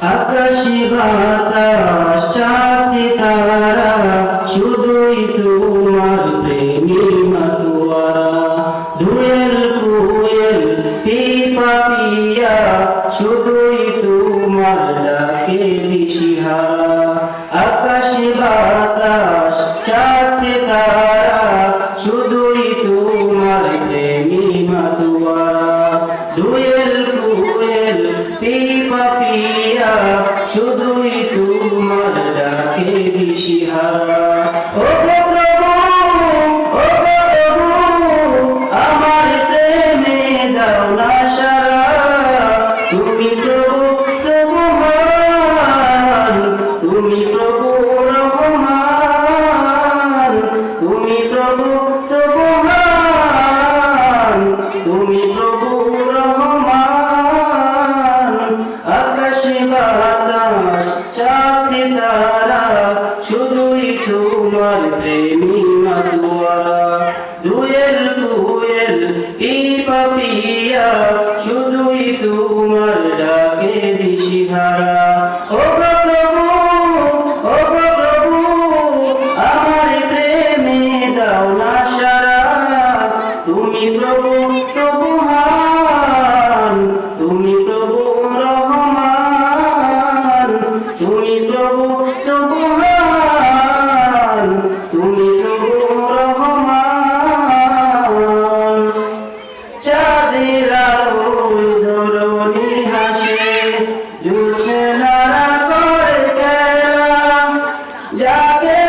আকাশি বাতাস, চাঁদে তারা, শুধুই তোমার প্রেমী মাতুয়ারা। দুয়েল কুয়েল পিপা পিয়া শুধুই মাতুয়ারা। দুয়েল কুয়েল পিপা শুধুই তোমার ডাকে দিশিহারা প্রেমী মাতুয়ারা দুয়েল দুয়েল এই পাপিয়া শুধুই তোমার ডাকে দিশিহারা ও প্রভু ও প্রভু, আমার প্রেমে দাও না সারা। তুমি প্রভু সুবহান তুমি প্রভু রহমান, তুমি ya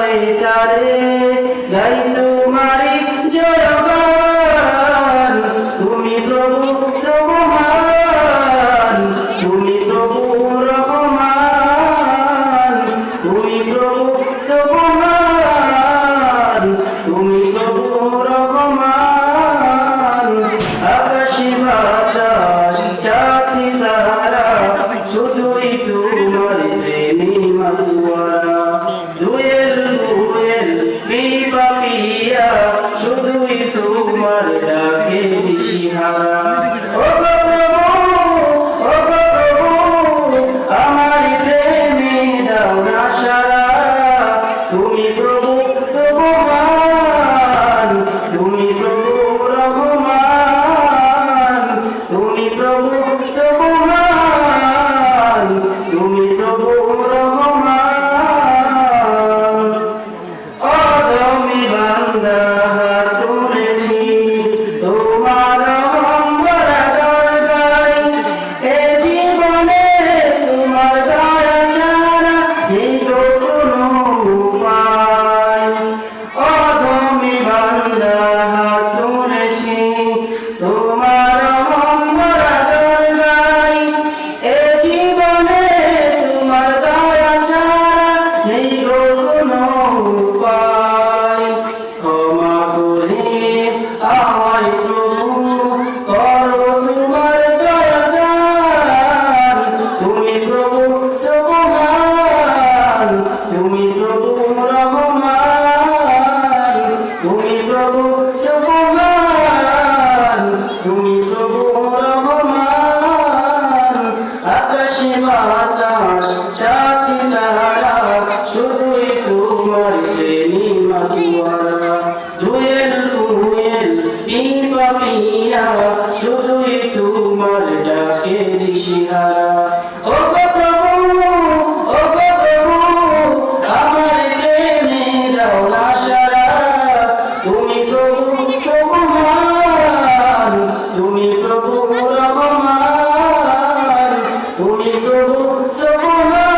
তারে তারে গাই তোমারি জয়গান। তুমি প্রভু সুবহান তুমি প্রভু, রহমান। তুমি প্রভু শুধুই তোমার প্রেমী মাতুয়ারা। দুয়েল তোমার ডাকে দিশিহারা ও প্রভু ও প্রভু আমার প্রেমে দাও না সারা। তুমি প্রভু সুবহান Quem তোমার ডাকে দিশিহারা ও গো প্রভু, ও গো প্রভু, আমার প্রেমে দাও না সারা। তুমি প্রভু সমান তুমি প্রভু রহমান, তুমি প্রভু সমান